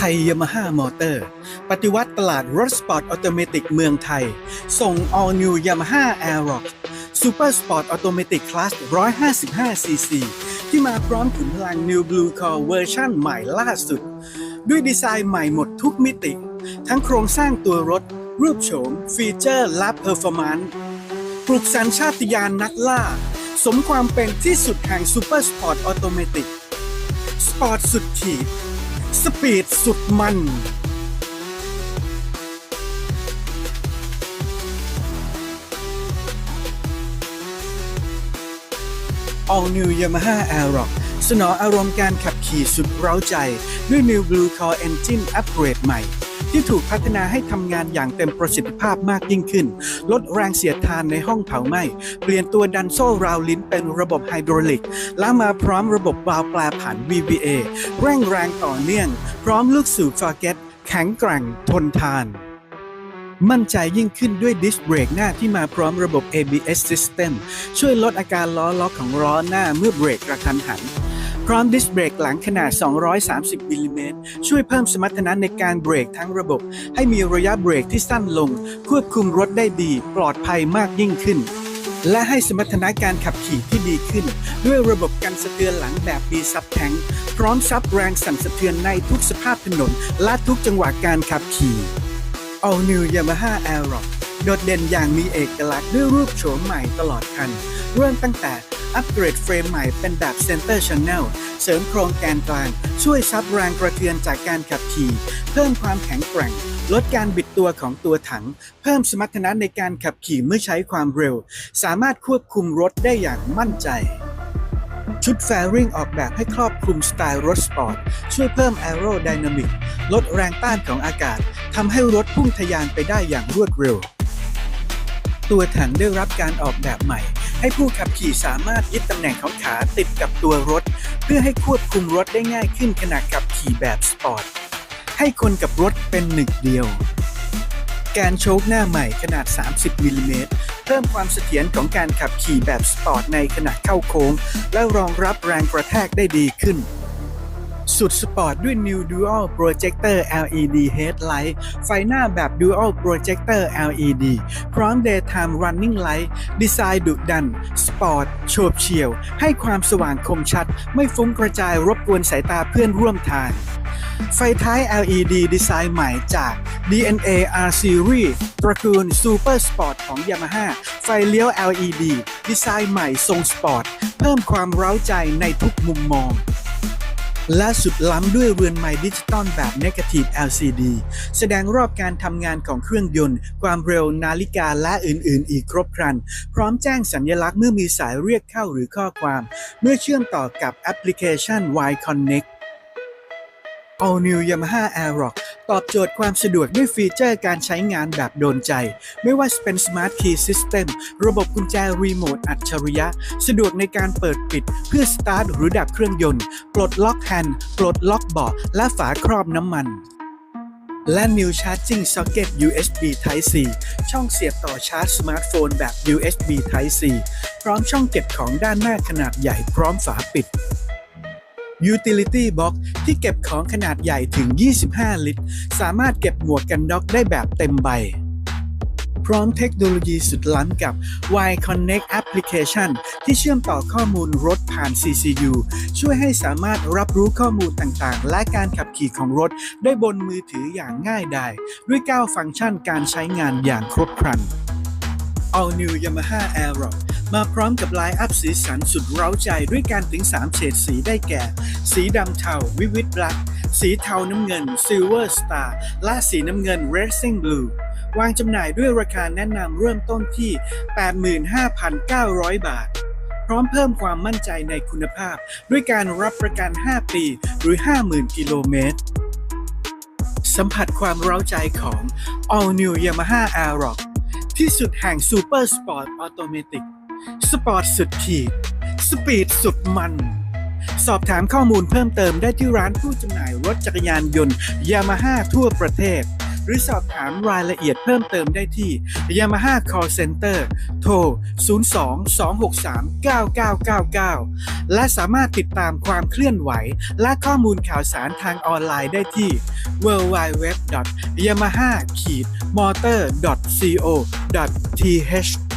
ไทยยามาฮ่ามอเตอร์ ปฏิวัติตลาดรถสปอร์ตออโตเมติกเมืองไทย ส่ง All New Yamaha Aerox Super Sport Automatic Class 155cc ที่มาพร้อมขุนพลัง New Blue Core เวอร์ชั่นใหม่ล่าสุด ด้วยดีไซน์ใหม่หมดทุกมิติ ทั้งโครงสร้างตัวรถ รูปโฉม ฟีเจอร์และเพอร์ฟอร์มนซ์ปลุกสัญชาตญาณนักล่า สมความเป็นที่สุดแห่งซูเปอร์สปอร์ตออโตเมติกสปอร์ตสุดขีด สปีดสุดมัน All New Yamaha Aerox สนองอารมณ์การขับขี่สุดเร้าใจ ด้วย New Blue Core Engine Upgrade ใหม่ ที่ถูกพัฒนาให้ทำงานอย่างเต็มประสิทธิภาพมากยิ่งขึ้น ลดแรงเสียดทานในห้องเผาไหม้เปลี่ยนตัวดันโซ่ราวลิ้นเป็นระบบไฮดรอลิก และมาพร้อมระบบวาล์วแปลผัน VBA เร่งแรงต่อเนื่อง พร้อมลูกสูบฟาเกตแข็งแกร่งทนทานมั่นใจยิ่งขึ้นด้วยดิสเบรกหน้าที่มาพร้อมระบบ ABS System ช่วยลดอาการล้อล็อกของล้อหน้าเมื่อเบรกกระทันหัน พร้อมดิสเบรกหลังขนาด 230มิลลิเมตรช่วยเพิ่มสมรรถนะในการเบรกทั้งระบบ ให้มีระยะเบรกที่สั้นลง ควบคุมรถได้ดี ปลอดภัยมากยิ่งขึ้น และให้สมรรถนะการขับขี่ที่ดีขึ้น ด้วยระบบกันสะเทือนหลังแบบ B Sub Tank พร้อมซับแรงสั่นสะเทือนในทุกสภาพถนน และทุกจังหวะการขับขี่ All New Yamaha Aerox โดดเด่นอย่างมีเอกลักษณ์ด้วยรูปโฉมใหม่ตลอดคัน เริ่มตั้งแต่ อัปเกรดเฟรมใหม่เป็นแบบ Center Channel เสริมโครงแกนกลาง ช่วยซับแรงกระเทือนจากการขับขี่ เพิ่มความแข็งแกร่ง ลดการบิดตัวของตัวถัง เพิ่มสมรรถนะในการขับขี่เมื่อใช้ความเร็ว สามารถควบคุมรถได้อย่างมั่นใจชุดแฟริงออกแบบให้ครอบคลุมสไตล์รถสปอร์ต ช่วยเพิ่มแอโร d y นามิก ลดแรงต้านของอากาศทำให้รถพุ่งทะยานไปได้อย่างรวดเร็ว ตัวถังได้รับการออกแบบใหม่ ให้ผู้ขับขี่สามารถยึดตำแหน่งของขาติดกับตัวรถ เพื่อให้ควบคุมรถได้ง่ายขึ้นขณะขับขี่แบบสปอร์ต ให้คนกับรถเป็นหนึ่งเดียว การโชคหน้าใหม่ขนาด 30มิลลิเมตรเพิ่มความเสถียรของการขับขี่แบบสปอร์ตในขณะเข้าโค้ง และรองรับแรงกระแทกได้ดีขึ้น สุดสปอร์ตด้วย New Dual Projector LED Headlight ไฟหน้าแบบ Dual Projector LED พร้อม Daytime Running Light ดีไซน์ดุดัน สปอร์ต โฉบเฉี่ยว ให้ความสว่างคมชัด ไม่ฟุ้งกระจายรบกวนสายตาเพื่อนร่วมทาง ไฟท้าย LED ดีไซน์ใหม่จาก DNA R Series ตระกูล Super Sport ของ Yamaha ไฟเลี้ยว LED ดีไซน์ใหม่ทรงสปอร์ต เพิ่มความเร้าใจในทุกมุมมอง และสุดล้ำด้วยเรือนไม้ดิจิตอลแบบ Negative LCD แสดงรอบการทำงานของเครื่องยนต์ ความเร็วนาฬิกาและอื่นๆ อีกครบครัน พร้อมแจ้งสัญลักษณ์เมื่อมีสายเรียกเข้าหรือข้อความ เมื่อเชื่อมต่อกับแอปพลิเคชัน Y Connect All New Yamaha Aerox ตอบโจทย์ความสะดวกด้วยฟีเจอร์การใช้งานแบบโดนใจ ไม่ว่าจะเป็น Smart Key System ระบบกุญแจรีโมทอัจฉริยะ สะดวกในการเปิดปิด เพื่อสตาร์ทหรือดับเครื่องยนต์ ปลดล็อกแฮนด์ ปลดล็อกเบาะและฝาครอบน้ำมันและ New Charging Socket USB Type C ช่องเสียบต่อชาร์จสมาร์ทโฟนแบบ USB Type C พร้อมช่องเก็บของด้านหน้าขนาดใหญ่พร้อมฝาปิด Utility Box ที่เก็บของขนาดใหญ่ถึง 25 ลิตร สามารถเก็บหมวกกันน็อกได้แบบเต็มใบ พร้อมเทคโนโลยีสุดล้ำกับ Y Connect Application ที่เชื่อมต่อข้อมูลรถผ่าน CCU ช่วยให้สามารถรับรู้ข้อมูลต่างๆ และการขับขี่ของรถได้บนมือถืออย่างง่ายดายด้วย9ฟังก์ชันการใช้งานอย่างครบครัน All New Yamaha Aerox มาพร้อมกับไลน์อัพสีสันสุดเร้าใจด้วยการถึง 3 เฉดสีได้แก่ สีดำเทาวิวิตแบล็กสีเทาน้ำเงิน Silver Star และสีน้ำเงิน Racing Blue วางจำหน่ายด้วยราคาแนะนำเริ่มต้นที่ 85,900 บาท พร้อมเพิ่มความมั่นใจในคุณภาพ ด้วยการรับประกัน 5 ปี หรือ 50,000 กิโลเมตร สัมผัสความเร้าใจของ All New Yamaha Aerox ที่สุดแห่ง Super Sport Automatic สปอร์ตสุดขีด สปีดสุดมัน สอบถามข้อมูลเพิ่มเติมได้ที่ร้านผู้จำหน่ายรถจักรยานยนต์ยามาฮ่าทั่วประเทศ หรือสอบถามรายละเอียดเพิ่มเติมได้ที่ Yamaha Call Center โทร 02-263-9999 และสามารถติดตามความเคลื่อนไหว และข้อมูลข่าวสารทางออนไลน์ได้ที่ www.yamaha-motor.co.th